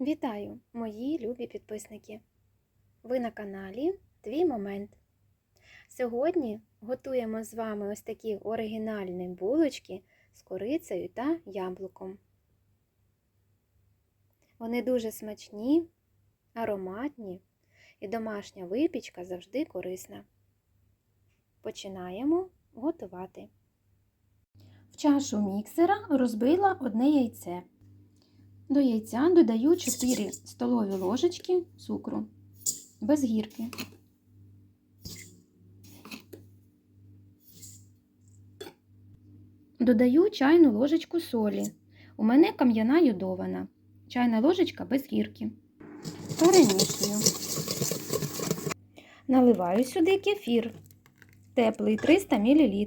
Вітаю, мої любі підписники! Ви на каналі Твій Момент. Сьогодні готуємо з вами ось такі оригінальні булочки з корицею та яблуком. Вони дуже смачні, ароматні і домашня випічка завжди корисна. Починаємо готувати. В чашу міксера розбила одне яйце. До яйця додаю 4 столові ложечки цукру без гірки. Додаю чайну ложечку солі. У мене кам'яна йодована. Чайна ложечка без гірки. Перемішую. Наливаю сюди кефір. Теплий 300 мл.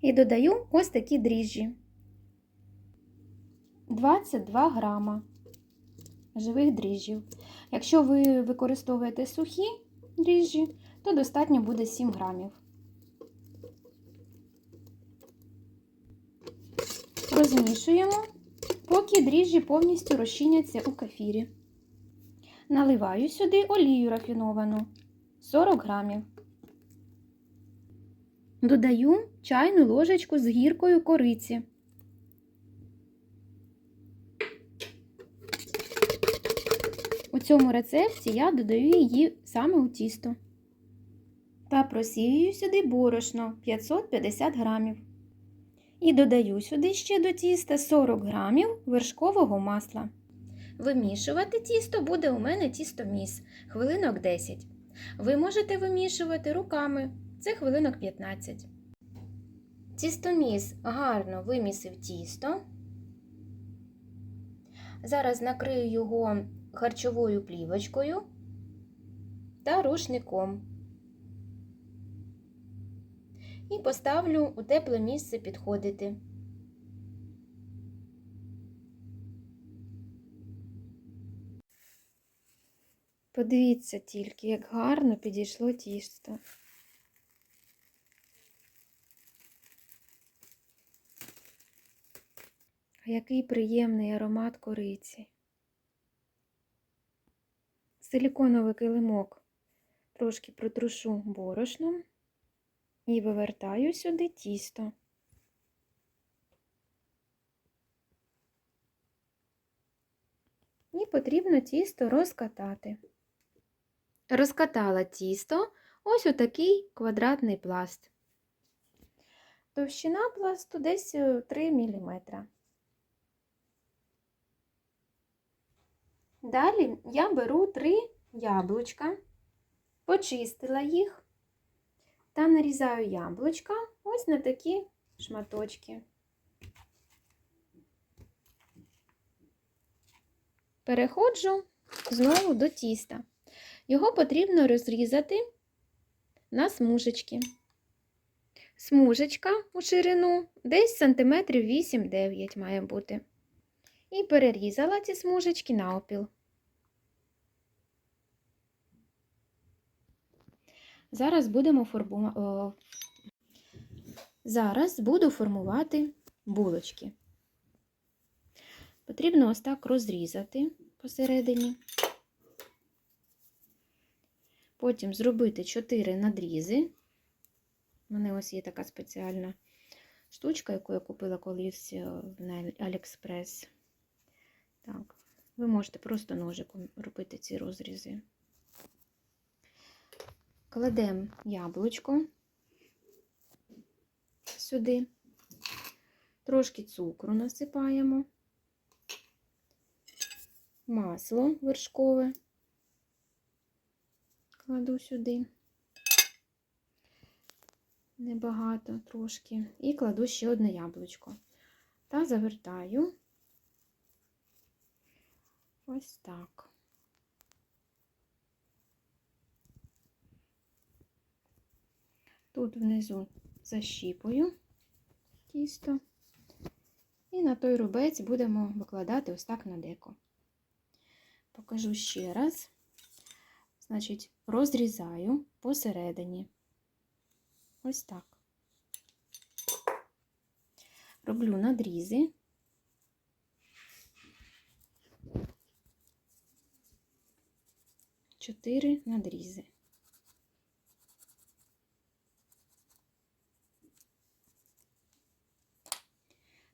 І додаю ось такі дріжджі. 22 грама живих дріжджів. Якщо ви використовуєте сухі дріжджі, то достатньо буде 7 грамів. Розмішуємо, поки дріжджі повністю розчиняться у кефірі. Наливаю сюди олію рафіновану 40 грамів. Додаю чайну ложечку з гіркою кориці. У цьому рецепті я додаю її саме у тісто. Та просіюю сюди борошно 550 грамів. І додаю сюди ще до тіста 40 грамів вершкового масла. Вимішувати тісто буде у мене тістоміс хвилинок 10. Ви можете вимішувати руками, це хвилинок 15. Тістоміс гарно вимісив тісто. Зараз накрию його харчовою плівочкою та рушником. І поставлю у тепле місце підходити. Подивіться тільки, як гарно підійшло тісто. А який приємний аромат кориці. Силіконовий килимок трошки протрушу борошном і вивертаю сюди тісто. І потрібно тісто розкатати. Розкатала тісто ось отакий квадратний пласт. Товщина пласту десь 3 мм. Далі я беру 3 яблучка, почистила їх та нарізаю яблучка ось на такі шматочки. Переходжу знову до тіста. Його потрібно розрізати на смужечки. Смужечка у ширину десь сантиметрів 8-9 має бути. І перерізала ці смужечки навпіл. Зараз будемо формувати. Зараз буду формувати булочки. Потрібно ось так розрізати посередині. Потім зробити 4 надрізи. У мене ось є така спеціальна штучка, яку я купила колись на Аліекспрес. Так, ви можете просто ножиком робити ці розрізи. Кладемо яблучко сюди, трошки цукру насипаємо, масло вершкове кладу сюди, небагато трошки, і кладу ще одне яблучко. Та завертаю ось так. Тут внизу защіпую тісто, і на той рубець будемо викладати ось так на деко. Покажу ще раз. Значить, розрізаю посередині. Ось так. Роблю надрізи 4 надрізи.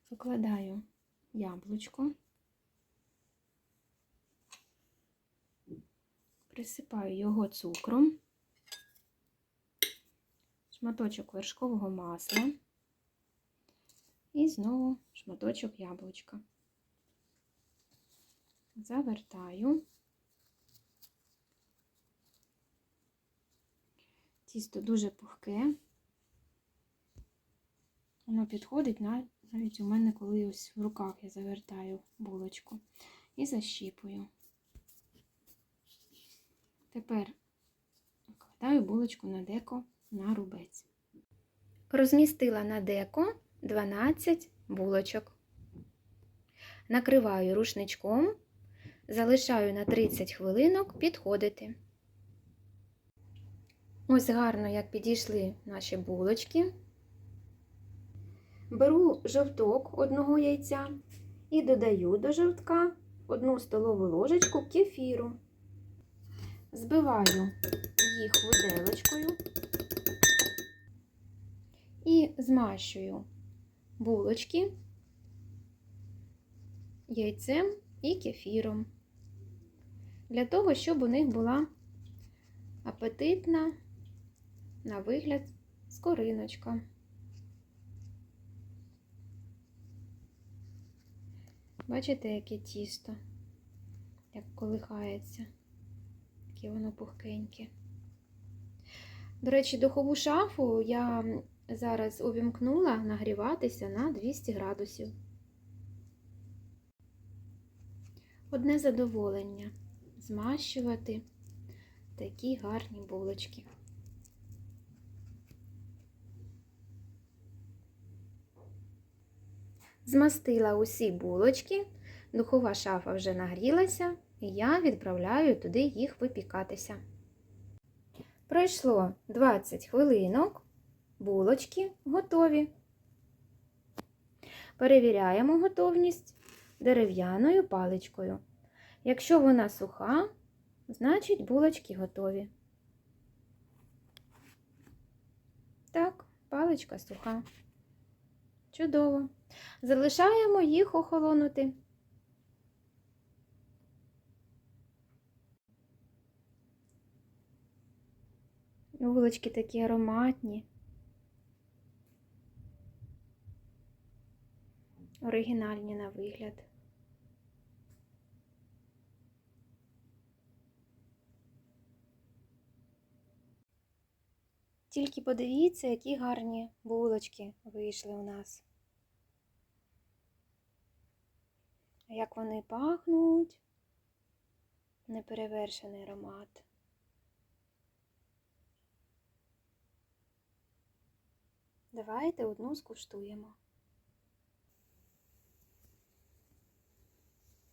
Викладаю яблучко, присипаю його цукром, шматочок вершкового масла і знову шматочок яблучка. Завертаю. Тісто дуже пухке. Воно підходить на- навіть у мене, коли ось в руках я завертаю булочку і защіпую. Тепер вкладаю булочку на деко на рубець. Розмістила на деко 12 булочок. Накриваю рушничком, залишаю на 30 хвилинок підходити. Ось гарно, як підійшли наші булочки. Беру жовток одного яйця і додаю до жовтка одну столову ложечку кефіру. Збиваю їх виделочкою і змащую булочки яйцем і кефіром. Для того, щоб у них була апетитна на вигляд скориночка. Бачите, яке тісто, як колихається, яке воно пухкеньке. До речі, духову шафу я зараз увімкнула нагріватися на 200 градусів. Одне задоволення змащувати такі гарні булочки. Змастила усі булочки, духова шафа вже нагрілася, і я відправляю туди їх випікатися. Пройшло 20 хвилинок, булочки готові. Перевіряємо готовність дерев'яною паличкою. Якщо вона суха, значить булочки готові. Так, паличка суха. Чудово. Залишаємо їх охолонути. Булочки такі ароматні. Оригінальні на вигляд. Тільки подивіться, які гарні булочки вийшли у нас. Як вони пахнуть, неперевершений аромат. Давайте одну скуштуємо.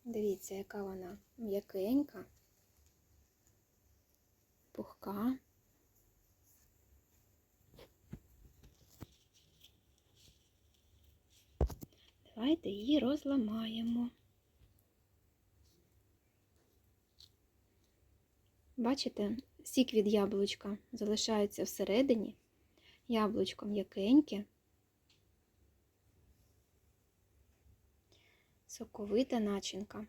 Дивіться, яка вона м'якенька, пухка. Давайте її розламаємо. Бачите, сік від яблучка залишається всередині. Яблучко м'якеньке, соковита начинка.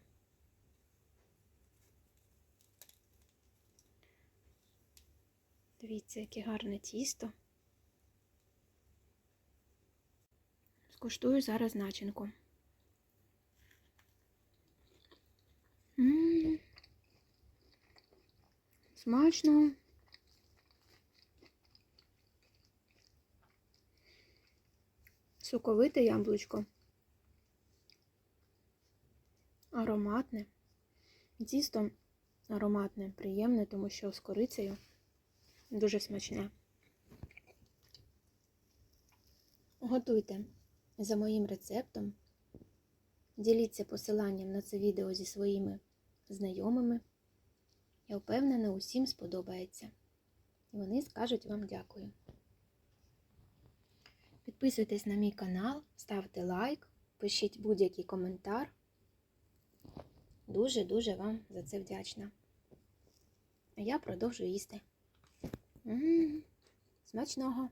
Дивіться, яке гарне тісто. Скуштую зараз начинку. Смачно. Соковите яблучко. Ароматне. Тісто ароматне, приємне, тому що з корицею дуже смачне. Готуйте за моїм рецептом. Діліться посиланням на це відео зі своїми знайомими. Я впевнена, усім сподобається. І вони скажуть вам дякую. Підписуйтесь на мій канал, ставте лайк, пишіть будь-який коментар. Дуже-дуже вам за це вдячна. А я продовжую їсти. М, Смачного.